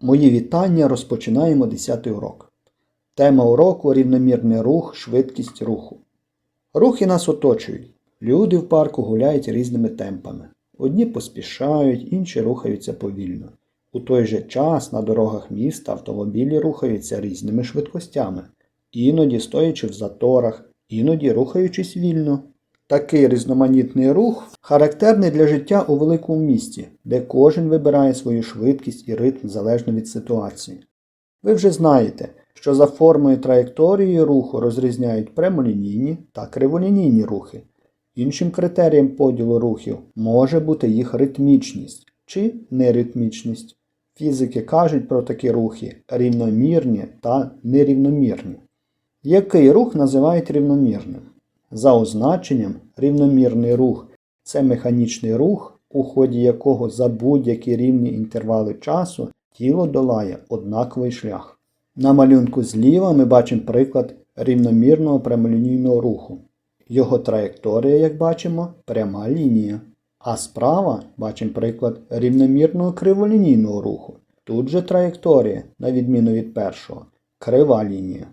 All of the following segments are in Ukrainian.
Мої вітання розпочинаємо 10 урок. Тема уроку рівномірний рух, швидкість руху. Рухи нас оточують. Люди в парку гуляють різними темпами. Одні поспішають, інші рухаються повільно. У той же час на дорогах міста автомобілі рухаються різними швидкостями, іноді стоячи в заторах, іноді рухаючись вільно. Такий різноманітний рух характерний для життя у великому місті, де кожен вибирає свою швидкість і ритм залежно від ситуації. Ви вже знаєте, що за формою траєкторії руху розрізняють прямолінійні та криволінійні рухи. Іншим критерієм поділу рухів може бути їх ритмічність чи неритмічність. Фізики кажуть про такі рухи рівномірні та нерівномірні. Який рух називають рівномірним? За означенням, рівномірний рух це механічний рух, у ході якого за будь-які рівні інтервали часу тіло долає однаковий шлях. На малюнку зліва ми бачимо приклад рівномірного прямолінійного руху. Його траєкторія, як бачимо, пряма лінія. А справа бачимо приклад рівномірного криволінійного руху. Тут же траєкторія, на відміну від першого, крива лінія.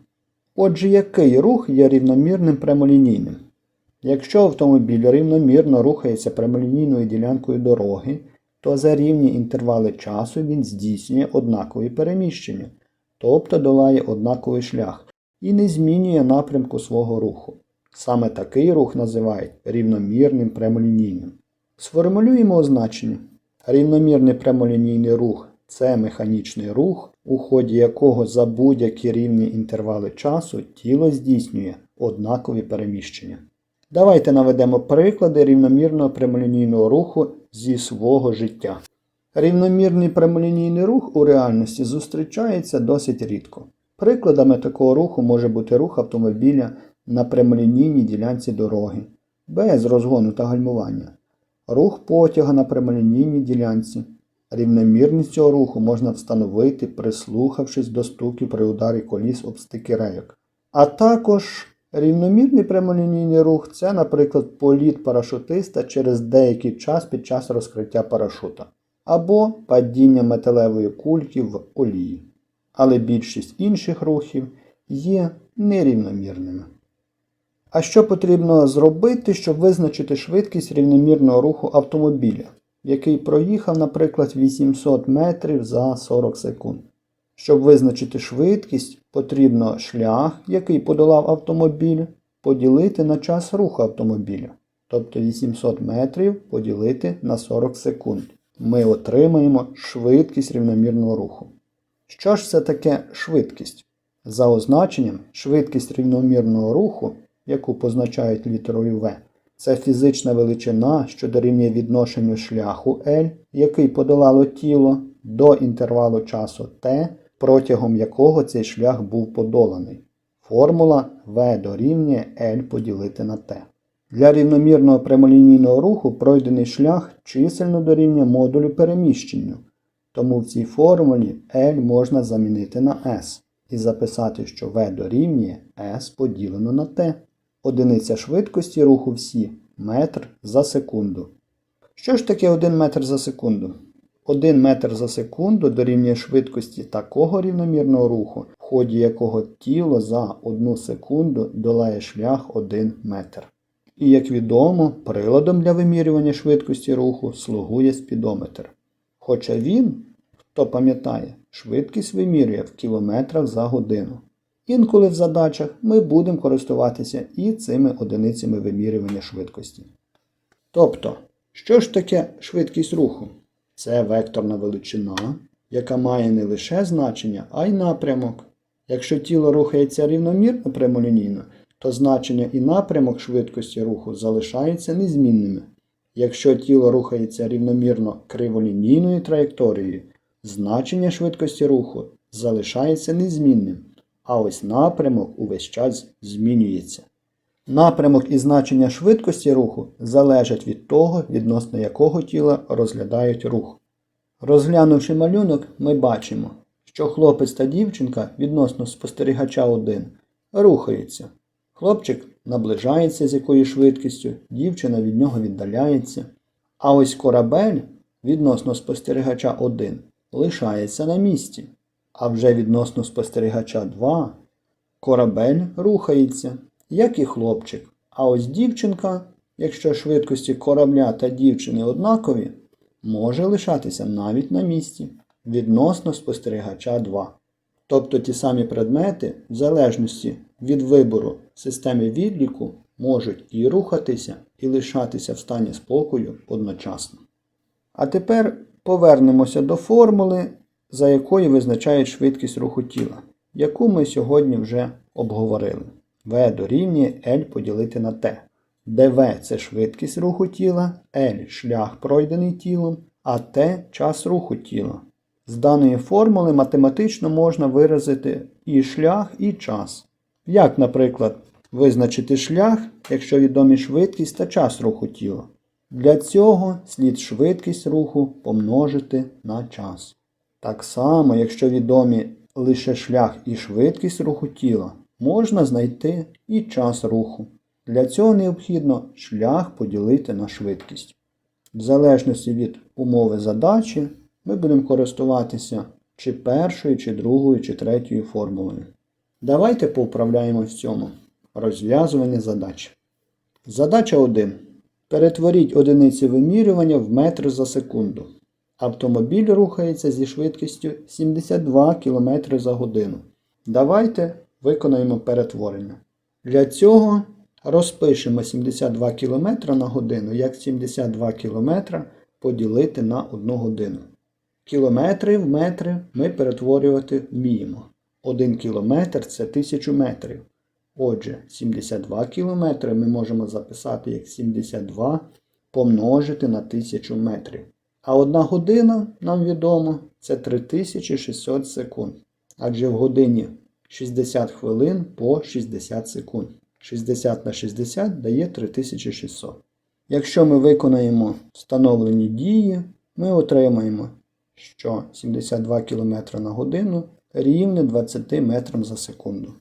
Отже, який рух є рівномірним прямолінійним? Якщо автомобіль рівномірно рухається прямолінійною ділянкою дороги, то за рівні інтервали часу він здійснює однакові переміщення, тобто долає однаковий шлях і не змінює напрямку свого руху. Саме такий рух називають рівномірним прямолінійним. Сформулюємо означення. Рівномірний прямолінійний рух це механічний рух, у ході якого за будь-які рівні інтервали часу тіло здійснює однакові переміщення. Давайте наведемо приклади рівномірного прямолінійного руху зі свого життя. Рівномірний прямолінійний рух у реальності зустрічається досить рідко. Прикладами такого руху може бути рух автомобіля на прямолінійній ділянці дороги, без розгону та гальмування, рух потяга на прямолінійній ділянці. Рівномірність цього руху можна встановити, прислухавшись до стуків при ударі коліс об стики рейок. А також рівномірний прямолінійний рух це, наприклад, політ парашутиста через деякий час під час розкриття парашута, або падіння металевої кульки в олії. Але більшість інших рухів є нерівномірними. А що потрібно зробити, щоб визначити швидкість рівномірного руху автомобіля, який проїхав, наприклад, 800 метрів за 40 секунд? Щоб визначити швидкість, потрібно шлях, який подолав автомобіль, поділити на час руху автомобіля. Тобто 800 метрів поділити на 40 секунд. Ми отримаємо швидкість рівномірного руху. Що ж це таке швидкість? За означенням, швидкість рівномірного руху, яку позначають літерою В, це фізична величина, що дорівнює відношенню шляху L, який подолало тіло, до інтервалу часу T, протягом якого цей шлях був подоланий. Формула V дорівнює L поділити на T. Для рівномірного прямолінійного руху пройдений шлях чисельно дорівнює модулю переміщенню. Тому в цій формулі L можна замінити на S і записати, що V дорівнює S поділено на T. Одиниця швидкості руху всі метр за секунду. Що ж таке 1 метр за секунду? 1 метр за секунду дорівнює швидкості такого рівномірного руху, в ході якого тіло за 1 секунду долає шлях 1 метр. І, як відомо, приладом для вимірювання швидкості руху слугує спідометр. Хоча він, хто пам'ятає, швидкість вимірює в кілометрах за годину. Інколи в задачах ми будемо користуватися і цими одиницями вимірювання швидкості. Тобто, що ж таке швидкість руху? Це векторна величина, яка має не лише значення, а й напрямок. Якщо тіло рухається рівномірно прямолінійно, то значення і напрямок швидкості руху залишаються незмінними. Якщо тіло рухається рівномірно криволінійною траєкторією, значення швидкості руху залишається незмінним, а ось напрямок увесь час змінюється. Напрямок і значення швидкості руху залежать від того, відносно якого тіла розглядають рух. Розглянувши малюнок, ми бачимо, що хлопець та дівчинка відносно спостерігача 1 рухаються. Хлопчик наближається з якою швидкістю, дівчина від нього віддаляється. А ось корабель відносно спостерігача 1 лишається на місці. А вже відносно спостерігача 2 корабель рухається, як і хлопчик. А ось дівчинка, якщо швидкості корабля та дівчини однакові, може лишатися навіть на місці відносно спостерігача 2. Тобто ті самі предмети, в залежності від вибору системи відліку, можуть і рухатися, і лишатися в стані спокою одночасно. А тепер повернемося до формули, за якою визначають швидкість руху тіла, яку ми сьогодні вже обговорили. V дорівнює L поділити на T, де V це швидкість руху тіла, L шлях пройдений тілом, а T час руху тіла. З даної формули математично можна виразити і шлях, і час. Як, наприклад, визначити шлях, якщо відомі швидкість та час руху тіла? Для цього слід швидкість руху помножити на час. Так само, якщо відомі лише шлях і швидкість руху тіла, можна знайти і час руху. Для цього необхідно шлях поділити на швидкість. В залежності від умови задачі ми будемо користуватися чи першою, чи другою, чи третьою формулою. Давайте поуправляємо в цьому. Розв'язування задач. Задача 1. Перетворіть одиниці вимірювання в метри за секунду. Автомобіль рухається зі швидкістю 72 км за годину. Давайте виконаємо перетворення. Для цього розпишемо 72 км на годину, як 72 км поділити на 1 годину. Кілометри в метри ми перетворювати вміємо. 1 кілометр це 1000 метрів. Отже, 72 кілометри ми можемо записати як 72 помножити на 1000 метрів. А одна година, нам відомо, це 3600 секунд. Адже в годині 60 хвилин по 60 секунд. 60 на 60 дає 3600. Якщо ми виконаємо встановлені дії, ми отримаємо, що 72 км на годину рівне 20 метрам за секунду.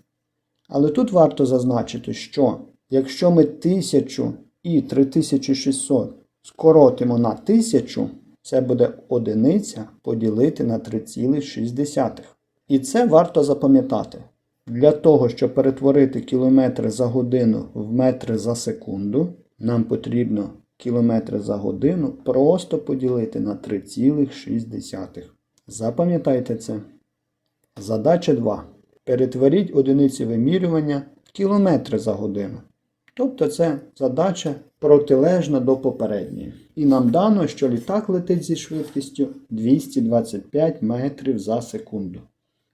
Але тут варто зазначити, що якщо ми 1000 і 3600 скоротимо на 1000, це буде одиниця поділити на 3,6. І це варто запам'ятати. Для того, щоб перетворити кілометри за годину в метри за секунду, нам потрібно кілометри за годину просто поділити на 3,6. Запам'ятайте це. Задача 2. Перетворіть одиниці вимірювання в кілометри за годину. Тобто це задача протилежна до попередньої. І нам дано, що літак летить зі швидкістю 225 метрів за секунду.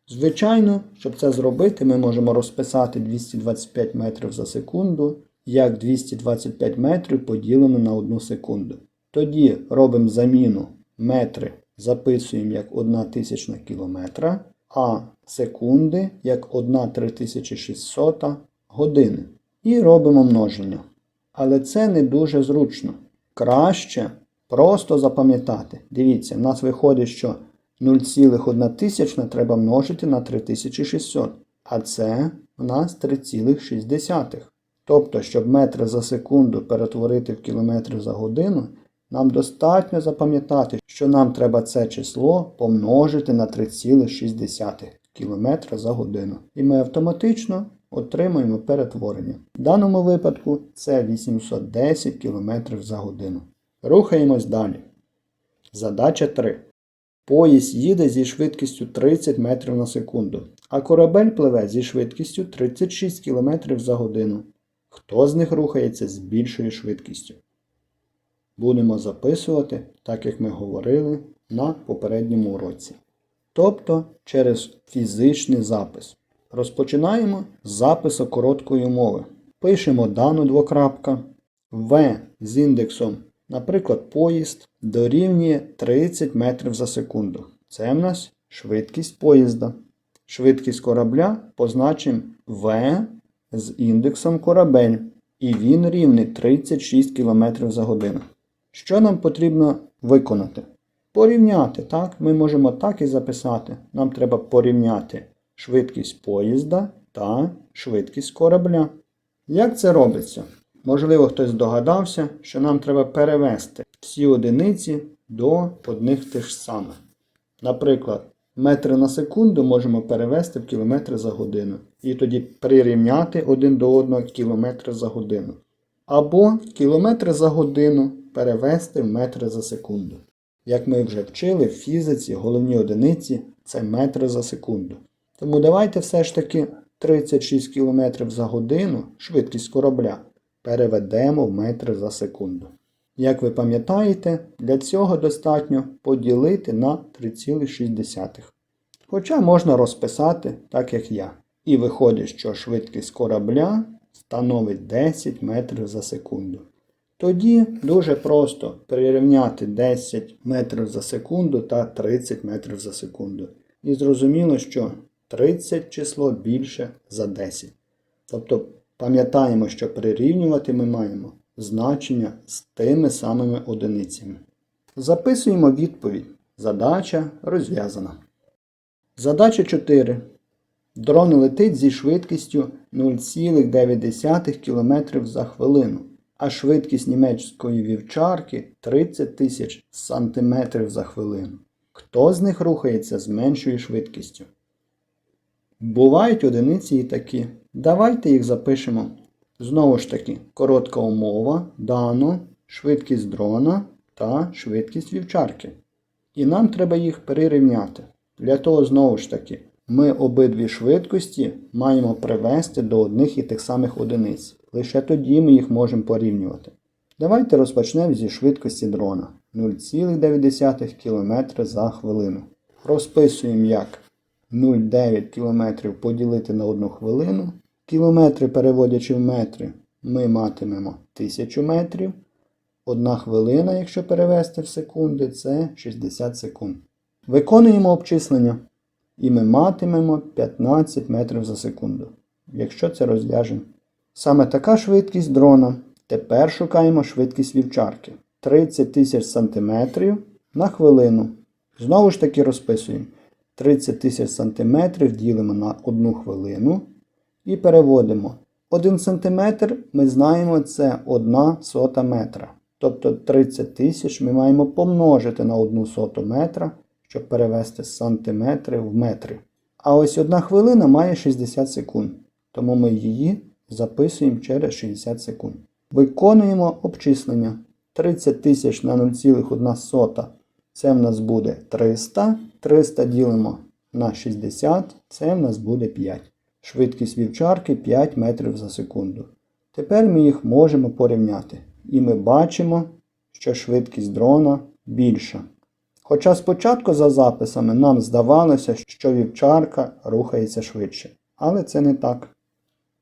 Звичайно, щоб це зробити, ми можемо розписати 225 метрів за секунду як 225 метрів поділено на 1 секунду. Тоді робимо заміну метри, записуємо як 1 тисячна кілометра, а секунди як 1 3600 години. І робимо множення. Але це не дуже зручно. Краще просто запам'ятати. Дивіться, в нас виходить, що 0,1 тисячна треба множити на 3600. А це у нас 3,6. Тобто, щоб метри за секунду перетворити в кілометри за годину, нам достатньо запам'ятати, що нам треба це число помножити на 3,6 км за годину. І ми автоматично отримуємо перетворення. В даному випадку це 810 км за годину. Рухаємось далі. Задача 3. Поїзд їде зі швидкістю 30 метрів на секунду, а корабель пливе зі швидкістю 36 км за годину. Хто з них рухається з більшою швидкістю? Будемо записувати, так як ми говорили на попередньому уроці. Тобто через фізичний запис. Розпочинаємо з запису короткої мови. Пишемо дану двокрапка. В з індексом, наприклад, поїзд дорівнює 30 метрів за секунду. Це в нас швидкість поїзда. Швидкість корабля позначимо В з індексом корабель. І він рівний 36 км за годину. Що нам потрібно виконати? Порівняти, так? Ми можемо так і записати. Нам треба порівняти швидкість поїзда та швидкість корабля. Як це робиться? Можливо, хтось здогадався, що нам треба перевести всі одиниці до одних тих самих. Наприклад, метри на секунду можемо перевести в кілометри за годину. І тоді прирівняти один до одного кілометри за годину. Або кілометри за годину перевести в метри за секунду. Як ми вже вчили в фізиці, головні одиниці це метри за секунду. Тому давайте все ж таки 36 км за годину швидкість корабля переведемо в метри за секунду. Як ви пам'ятаєте, для цього достатньо поділити на 3,6. Хоча можна розписати так, як я. І виходить, що швидкість корабля становить 10 метрів за секунду. Тоді дуже просто прирівняти 10 метрів за секунду та 30 метрів за секунду. І зрозуміло, що 30 число більше за 10. Тобто пам'ятаємо, що прирівнювати ми маємо значення з тими самими одиницями. Записуємо відповідь. Задача розв'язана. Задача 4. Дрон летить зі швидкістю 0,9 км за хвилину, а швидкість німецької вівчарки 30 тисяч см за хвилину. Хто з них рухається з меншою швидкістю? Бувають одиниці і такі. Давайте їх запишемо. Знову ж таки, коротка умова, дано, швидкість дрона та швидкість вівчарки. І нам треба їх перерівняти. Для того, знову ж таки, ми обидві швидкості маємо привести до одних і тих самих одиниць. Лише тоді ми їх можемо порівнювати. Давайте розпочнемо зі швидкості дрона 0,9 км за хвилину. Розписуємо як 0,9 км поділити на 1 хвилину. Кілометри переводячи в метри, ми матимемо 1000 метрів. Одна хвилина, якщо перевести в секунди, це 60 секунд. Виконуємо обчислення. І ми матимемо 15 метрів за секунду. Якщо це розв'яжемо. Саме така швидкість дрона. Тепер шукаємо швидкість вівчарки. 30 тисяч сантиметрів на хвилину. Знову ж таки розписуємо. 30 тисяч сантиметрів ділимо на 1 хвилину і переводимо. 1 см ми знаємо це 1 сота метра. Тобто 30 тисяч ми маємо помножити на 1 соту метра, щоб перевести з в метри. А ось 1 хвилина має 60 секунд. Тому ми її записуємо через 60 секунд. Виконуємо обчислення. 30 тисяч на 0,1 сота. Це в нас буде 300. 300 ділимо на 60, це в нас буде 5. Швидкість вівчарки 5 метрів за секунду. Тепер ми їх можемо порівняти. І ми бачимо, що швидкість дрона більша. Хоча спочатку за записами нам здавалося, що вівчарка рухається швидше. Але це не так.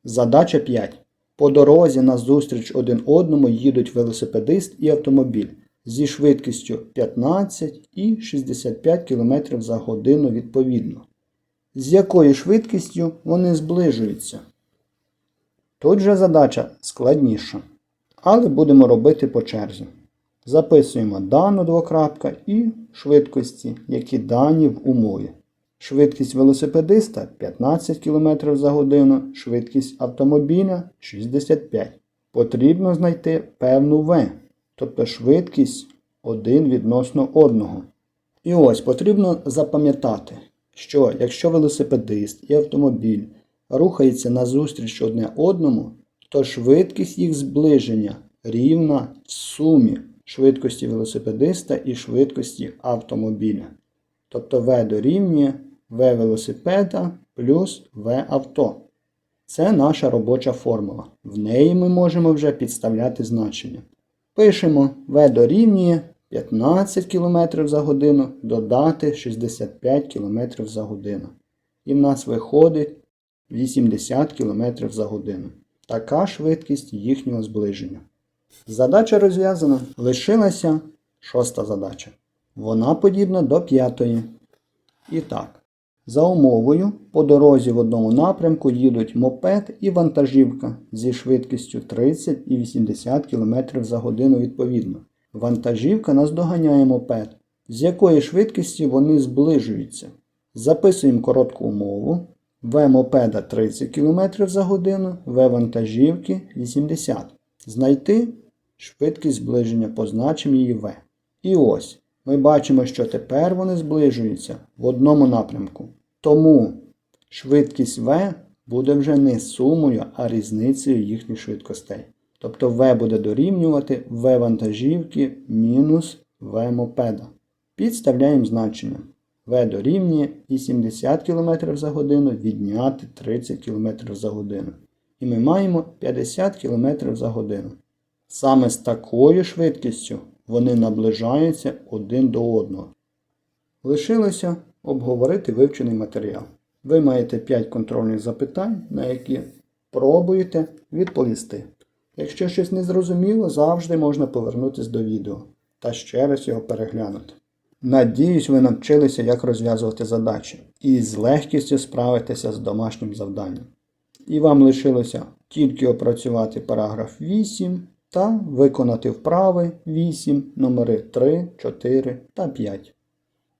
Задача 5. По дорозі на зустріч один одному їдуть велосипедист і автомобіль зі швидкістю 15 і 65 км за годину відповідно. З якою швидкістю вони зближуються? Тут же задача складніша. Але будемо робити по черзі. Записуємо дану двокрапка і швидкості, які дані в умові. Швидкість велосипедиста 15 км за годину, швидкість автомобіля 65 Потрібно знайти певну В, тобто швидкість один відносно одного. І ось потрібно запам'ятати, що якщо велосипедист і автомобіль рухаються назустріч одне одному, то швидкість їх зближення рівна в сумі швидкості велосипедиста і швидкості автомобіля. Тобто В дорівнює В велосипеда плюс В авто. Це наша робоча формула. В неї ми можемо вже підставляти значення. Пишемо В дорівнює 15 км за годину додати 65 км за годину. І в нас виходить 80 км за годину. Така швидкість їхнього зближення. Задача розв'язана. Лишилася шоста задача. Вона подібна до п'ятої. І так. За умовою, по дорозі в одному напрямку їдуть мопед і вантажівка зі швидкістю 30 і 80 км за годину відповідно. Вантажівка наздоганяє мопед, з якої швидкості вони зближуються. Записуємо коротку умову. В мопеда 30 км за годину, В вантажівки 80 Знайти швидкість зближення позначимо її В. І ось Ми бачимо, що тепер вони зближуються в одному напрямку. Тому швидкість V буде вже не сумою, а різницею їхніх швидкостей. Тобто V буде дорівнювати V вантажівки мінус V мопеда. Підставляємо значення. V дорівнює 80 км за годину відняти 30 км за годину. І ми маємо 50 км за годину. Саме з такою швидкістю вони наближаються один до одного. Лишилося обговорити вивчений матеріал. Ви маєте 5 контрольних запитань, на які пробуєте відповісти. Якщо щось не зрозуміло, завжди можна повернутися до відео та ще раз його переглянути. Надіюсь, ви навчилися, як розв'язувати задачі і з легкістю справитеся з домашнім завданням. І вам лишилося тільки опрацювати параграф 8 та виконати вправи 8, номери 3, 4 та 5.